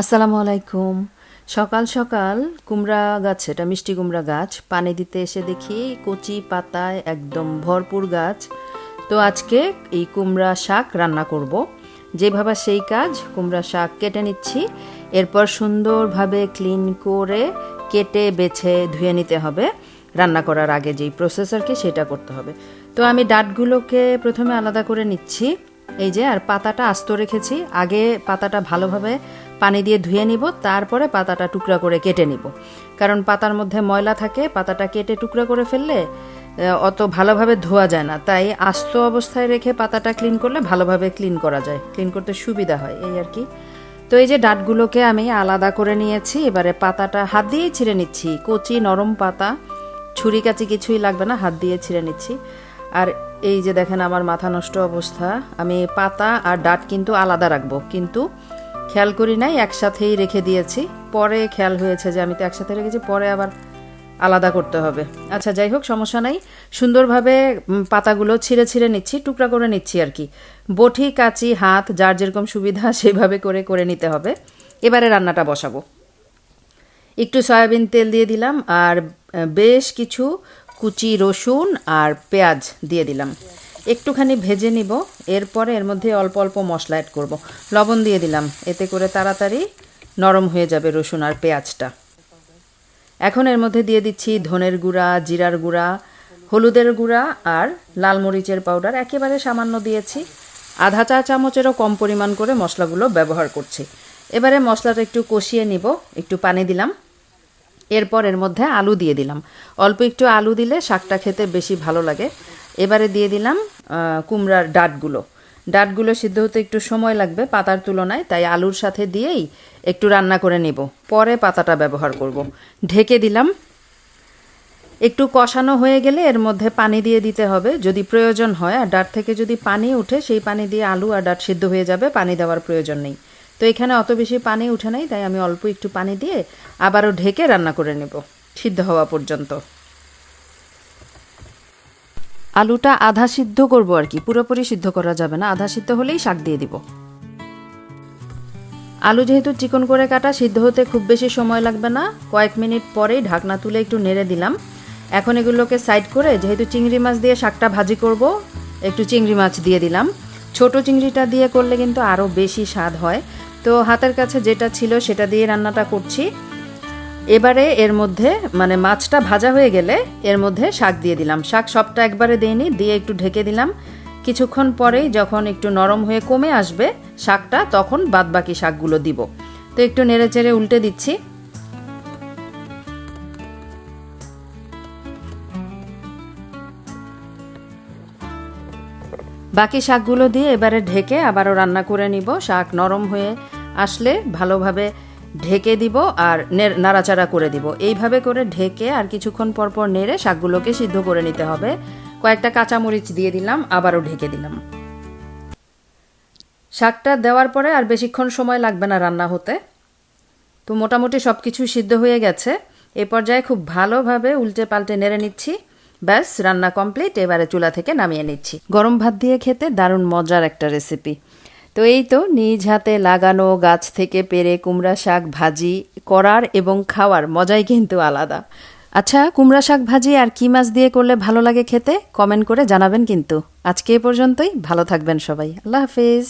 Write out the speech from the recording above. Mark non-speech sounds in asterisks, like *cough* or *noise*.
আসসালামু আলাইকুম। সকাল সকাল কুমড়া গাছ, এটা মিষ্টি কুমড়া গাছ, পানি দিতে এসে দেখি কচি পাতায় একদম ভরপুর গাছ। তো আজকে এই কুমড়া শাক রান্না করব। যেভাবে সেই কাজ, কুমড়া শাক কেটে নিচ্ছি। এরপর সুন্দরভাবে ক্লিন করে কেটে বেছে ধুয়ে নিতে হবে। রান্না করার আগে যেই প্রসেস আর কি, সেটা করতে হবে। তো আমি ডাটগুলোকে প্রথমে আলাদা করে নিচ্ছি। এই যে, আর পাতাটা আস্ত রেখেছি। আগে পাতাটা ভালোভাবে পানি দিয়ে ধুয়ে নিব, তারপরে পাতাটা টুকরা করে কেটে নিব। কারণ পাতার মধ্যে ময়লা থাকে, পাতাটা কেটে টুকরা করে ফেললে অত ভালোভাবে ধোয়া যায় না। তাই আস্ত অবস্থায় রেখে পাতাটা ক্লিন করলে ভালোভাবে ক্লিন করা যায়। ক্লিন করতে সুবিধা হয়, এই আর কি। তো এই যে, ডাটগুলোকে আমি আলাদা করে নিয়েছি। এবারে পাতাটা হাত দিয়েই ছিঁড়ে নিচ্ছি। কচি নরম পাতা, ছুরি কাচি কিছুই লাগবে না, হাত দিয়ে ছিঁড়ে নিচ্ছি। আর এই যে দেখেন আমার মাথা নষ্ট অবস্থা, আমি পাতা আর ডাট কিন্তু আলাদা রাখব। কিন্তু খেয়াল করি নাই, একসাথেই রেখে দিয়েছি। পরে খেয়াল হয়েছে যে আমি তো একসাথে রেখেছি, পরে আবার আলাদা করতে হবে। আচ্ছা যাই হোক, সমস্যা নাই। সুন্দরভাবে পাতাগুলো ছিঁড়ে ছিঁড়ে নিচ্ছি, টুকরা করে নিচ্ছি আর কি। বটি, কাচি, হাত, যার যেরকম সুবিধা *laughs* সেভাবে করে করে নিতে হবে। এবারে রান্নাটা বসাবো। একটু সয়াবিন তেল দিয়ে দিলাম, আর বেশ কিছু কুচি, রসুন আর পেঁয়াজ দিয়ে দিলাম। একটুখানি ভেজে নিব, এরপরে এর মধ্যে অল্প অল্প মশলা অ্যাড করব। লবণ দিয়ে দিলাম, এতে করে তাড়াতাড়ি নরম হয়ে যাবে রসুন আর পেঁয়াজটা। এখন এর মধ্যে দিয়ে দিচ্ছি ধনের গুঁড়া, জিরার গুঁড়া, হলুদের গুঁড়া আর লাল মরিচের পাউডার একেবারে সামান্য দিয়েছি। আধা চা চামচেরও কম পরিমাণ করে মশলাগুলো ব্যবহার করছি। এবারে মশলাটা একটু কষিয়ে নিব, একটু পানি দিলাম। এরপর এর মধ্যে আলু দিয়ে দিলাম। অল্প একটু আলু দিলে শাকটা খেতে বেশি ভালো লাগে। এবারে দিয়ে দিলাম কুমড়ার ডাটগুলো। ডাটগুলো সিদ্ধ হতে একটু সময় লাগবে পাতার তুলনায়, তাই আলুর সাথে দিয়েই একটু রান্না করে নেব। পরে পাতাটা ব্যবহার করব। ঢেকে দিলাম। একটু কষানো হয়ে গেলে এর মধ্যে পানি দিয়ে দিতে হবে। যদি প্রয়োজন হয়, আর ডাট থেকে যদি পানি উঠে, সেই পানি দিয়ে আলু আর ডাট সিদ্ধ হয়ে যাবে, পানি দেওয়ার প্রয়োজন নেই। তো এখানে অত বেশি পানি উঠে নাই, তাই আমি অল্প একটু পানি দিয়ে আবারও ঢেকে রান্না করে নেব, সিদ্ধ হওয়া পর্যন্ত। আলুটা আধা সিদ্ধ করব আর কি, পুরোপুরি সিদ্ধ করা যাবে না, আধা সিদ্ধ হলেই শাক দিয়ে দিব। আলু যেহেতু চিকন করে কাটা, সিদ্ধ হতে খুব বেশি সময় লাগবে না, কয়েক মিনিট পরেই ঢাকনা তুলে একটু নেড়ে দিলাম। এখন এগুলোকে সাইড করে যেহেতু চিংড়ি মাছ দিয়ে শাকটা ভাজি করব, একটু চিংড়ি মাছ দিয়ে দিলাম। ছোট চিংড়িটা দিয়ে করলে কিন্তু আরও বেশি স্বাদ হয়। তো হাতের কাছে যেটা ছিল সেটা দিয়ে রান্নাটা করছি। এবারে এর মধ্যে মানে মাছটা ভাজা হয়ে গেলে এর মধ্যে শাক দিয়ে দিলাম। শাক সবটা একবারে দিইনি, দিয়ে একটু ঢেকে দিলাম। কিছুক্ষণ পরেই যখন একটু নরম হয়ে কমে আসবে শাকটা, তখন বাদবাকি শাকগুলো দিব। তো একটু নেড়ে চেড়ে উল্টে দিচ্ছি। বাকি শাকগুলো দিয়ে এবারে ঢেকে আবারও রান্না করে নিব। শাক নরম হয়ে আসলে ভালোভাবে ঢেকে দিব আর নাড়াচাড়া করে দিব। এইভাবে করে ঢেকে আর কিছুক্ষণ পর পর নেড়ে শাকগুলোকে সিদ্ধ করে নিতে হবে। কয়েকটা কাঁচামরিচ দিয়ে দিলাম, আবারও ঢেকে দিলাম। শাকটা দেওয়ার পরে আর বেশিক্ষণ সময় লাগবে না রান্না হতে। তো মোটামুটি সব কিছু সিদ্ধ হয়ে গেছে। এ পর্যায়ে খুব ভালোভাবে উল্টে পাল্টে নেড়ে নিচ্ছি। ব্যাস, রান্না কমপ্লিট এবারে চুলা থেকে নামিয়ে নিচ্ছি। গরম ভাত দিয়ে খেতে দারুণ মজার একটা রেসিপি তো এই তো, নিজ হাতে লাগানো গাছ থেকে পেরে কুমড়া শাক ভাজি, করার এবং খাওয়ার মজাই কিন্তু আলাদা। আচ্ছা কুমড়া শাক ভাজি আর কি মাছ দিয়ে করলে ভালো লাগে খেতে? কমেন্ট করে জানাবেন কিন্তু। আজকে এ পর্যন্তই, ভালো থাকবেন সবাই। আল্লাহ হাফিজ।